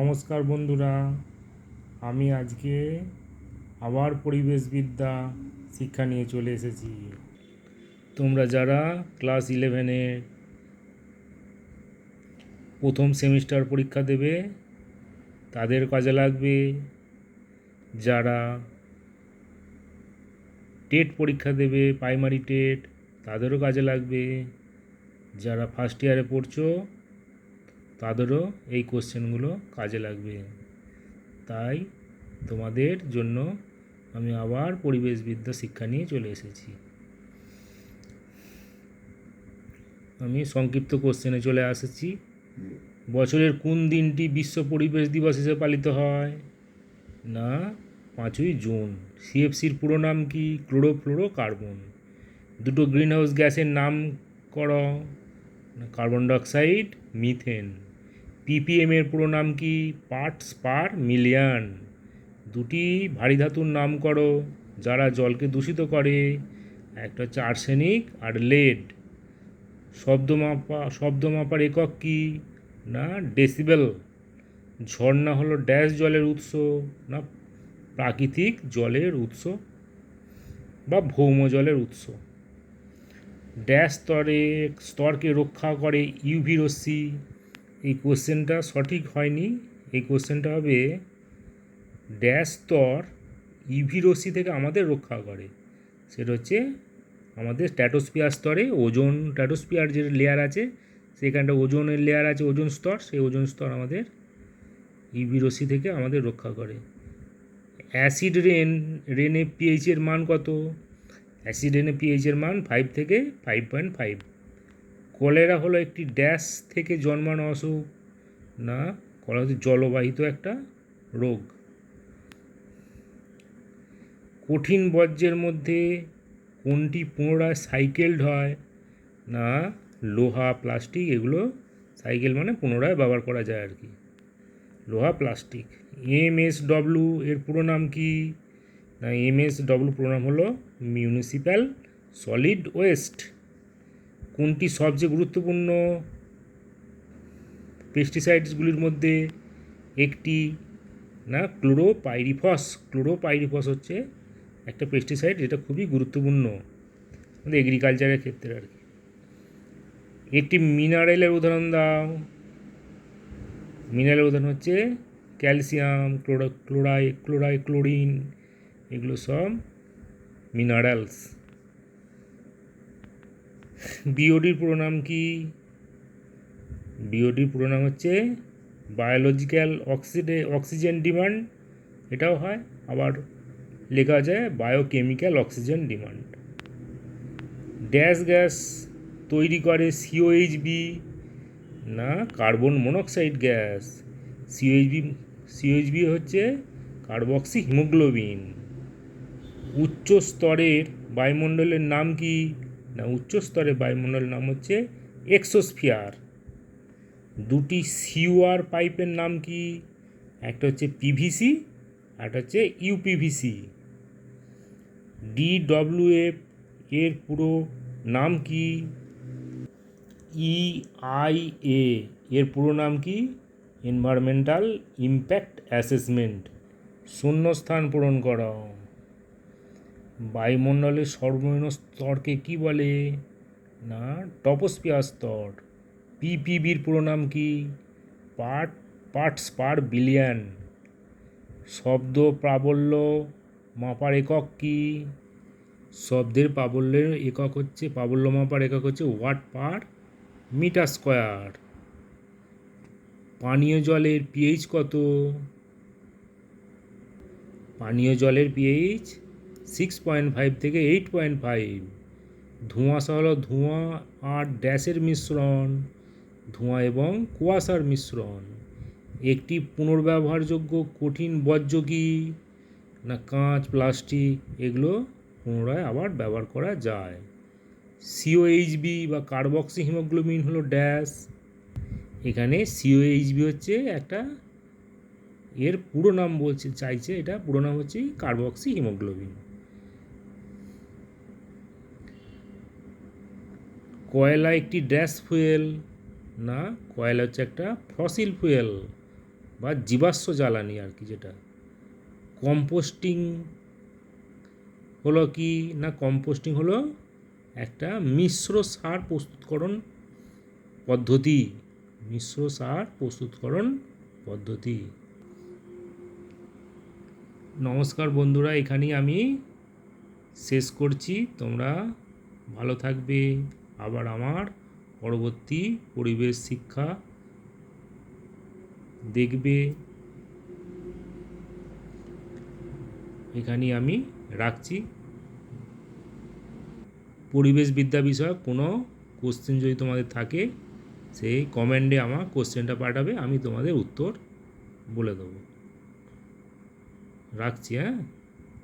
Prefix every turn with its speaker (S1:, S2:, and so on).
S1: নমস্কার বন্ধুরা। আমি আজকে আবার পরিবেশবিদ্যা শিক্ষা নিয়ে চলে এসেছি। তোমরা যারা ক্লাস ইলেভেনের প্রথম সেমিস্টার পরীক্ষা দেবে, তাদের কাজে লাগবে। যারা টেট পরীক্ষা দেবে প্রাইমারি টেট, তাদেরও কাজে লাগবে। যারা ফার্স্ট ইয়ারে পড়ছো তাদেরও এই কোশ্চেনগুলো কাজে লাগবে। তাই তোমাদের জন্য আমি আবার পরিবেশবিদ্যা শিক্ষা নিয়ে চলে এসেছি। আমি সংক্ষিপ্ত কোশ্চেনে চলে এসেছি বছরের কোন দিনটি বিশ্ব পরিবেশ দিবস হিসেবে পালিত হয়? না, পাঁচই জুন। সিএফসির পুরো নাম কি? ক্লোরোফ্লোরো কার্বন দুটো গ্রিনহাউস গ্যাসের নাম করো কার্বন ডাইঅক্সাইড, মিথেন। পিপিএম এর পুরো নাম কি? পার্টস পার মিলিয়ন দুটি ভারী ধাতুর নাম করো, যারা জলকে দূষিত করে। একটা হচ্ছে আর্সেনিক আর লেড শব্দ মাপা শব্দ মাপার একক কি? না ডেসিবেল ঝর্ণা হলো ড্যাশ জলের উৎস, না প্রাকৃতিক জলের উৎস বা ভৌম জলের উৎস। ড্যাশ স্তরে, স্তরকে রক্ষা করে ইউভি রশ্মি কোশ্চেনটা সঠিক হয়নি। এই কোশ্চেনটা হবে, ড্যাশ স্তর ইভি রশ্মি থেকে আমাদের রক্ষা করে। সেটা হচ্ছে আমাদের স্ট্যাটোস্পিয়ার স্তরে ওজন স্ট্যাটোস্পিয়ার যে লেয়ার আছে, সেখানটা ওজনের লেয়ার আছে, ওজন স্তর, সেই ওজন স্তর আমাদের ইভি রশ্মি থেকে আমাদের রক্ষা করে। অ্যাসিড রেন, রেনে পিএইচের মান কত? অ্যাসিড রেনে পিএইচের মান ফাইভ থেকে ফাইভ পয়েন্ট ফাইভ কলেরা হলো একটি ড্যাশ থেকে জন্মানো অসুখ। না, কলেরা হচ্ছে জলবাহিত একটা রোগ। কঠিন বর্জ্যের মধ্যে কোনটি পুনরায় সাইকেলড হয়? না, লোহা, প্লাস্টিক, এগুলো সাইকেল মানে পুনরায় ব্যবহার করা যায় আর কি। লোহা, প্লাস্টিক। এম এস ডব্লু এর পুরো নাম কি? না, এম এস ডব্লু পুরো নাম হলো মিউনিসিপ্যাল সলিড ওয়েস্ট। কোনটি সবচেয়ে গুরুত্বপূর্ণ? পেস্টিসাইডসগুলির মধ্যে একটি, না ক্লোরোপাইরিফস ক্লোরোপাইরিফস হচ্ছে একটা পেস্টিসাইড যেটা খুবই গুরুত্বপূর্ণ আমাদের এগ্রিকালচারের ক্ষেত্রে আর কি। একটি মিনারেলের উদাহরণ দাও। মিনারেলের উদাহরণ হচ্ছে ক্যালসিয়াম ক্লোরা ক্লোরাই ক্লোরাই ক্লোরিন এগুলো সব মিনারেলস বিওডির পুরো নাম কি? বিওডির পুরো নাম হচ্ছে বায়োলজিক্যাল অক্সিডে অক্সিজেন ডিমান্ড এটাও হয়। আবার লেখা যায় biochemical oxygen demand dash gas তৈরি করে সিওএইচবি না carbon monoxide gas COHB COHB হচ্ছে কার্বক্সি হিমোগ্লোবিন উচ্চ স্তরের বায়ুমণ্ডলের নাম কি? না, উচ্চ স্তরের বায়ুমণ্ডলের নাম হচ্ছে এক্সোস্ফিয়ার। দুটি সিওয়ার পাইপের নাম কি? একটা হচ্ছে পিভিসি একটা হচ্ছে ইউপিভিসি ডিডব্লিউএফ এর পুরো নাম কি? ইআইএ এর পুরো নাম কি? এনভায়রনমেন্টাল ইম্প্যাক্ট অ্যাসেসমেন্ট শূন্যস্থান পূরণ করা। বায়ুমণ্ডলের সর্বনিম্ন স্তরকে কি বলে? না টপোস্পিয়ার স্তর। পিপিবির পুরো নাম কি? Part, parts per billion. শব্দ প্রাবল্য মাপার একক কি? শব্দের প্রাবল্যের একক হচ্ছে, প্রাবল্য মাপার একক হচ্ছে ওয়াট পার মিটার স্কোয়ার। পানীয় জলের পিএইচ কত? পানীয় জলের পিএইচ সিক্স পয়েন্ট ফাইভ থেকে এইট পয়েন্ট ফাইভ ধোঁয়াশা হলো ধোঁয়া আর ড্যাশের মিশ্রণ, ধোঁয়া এবং কুয়াশার মিশ্রণ। একটি পুনর্ব্যবহারযোগ্য কঠিন বর্জ্য কি না কাঁচ, প্লাস্টিক, এগুলো পুনরায় আবার ব্যবহার করা যায়। সিওএইচবি বা কার্বক্সি হিমোগ্লোবিন হলো ড্যাশ। এখানে সিওএইচবি হচ্ছে একটা, এর পুরো নাম বলছে, চাইছে এটা পুরো নাম হচ্ছে কার্বক্সি হিমোগ্লোবিন কয়লা একটি ড্যাশ ফুয়েল, না, কয়লা হচ্ছে একটা ফসিল ফুয়েল বা জীবাশ্ম জ্বালানি আর কি যেটা। কম্পোস্টিং হলো কি, না, কম্পোস্টিং হলো একটা মিশ্র সার প্রস্তুতকরণ পদ্ধতি, মিশ্র সার প্রস্তুতকরণ পদ্ধতি। নমস্কার বন্ধুরা, এখানেই আমি শেষ করছি। তোমরা ভালো থাকবে। আবার আমার পরবর্তী পরিবেশ শিক্ষা দেখবে। এখানেই আমি রাখছি। পরিবেশ বিদ্যা বিষয়ক কোনো কোশ্চেন যদি তোমাদের থাকে, সেই কমেন্টে আমার কোশ্চেনটা পাঠাবে, আমি তোমাদের উত্তর বলে দেবো। রাখছি হ্যাঁ?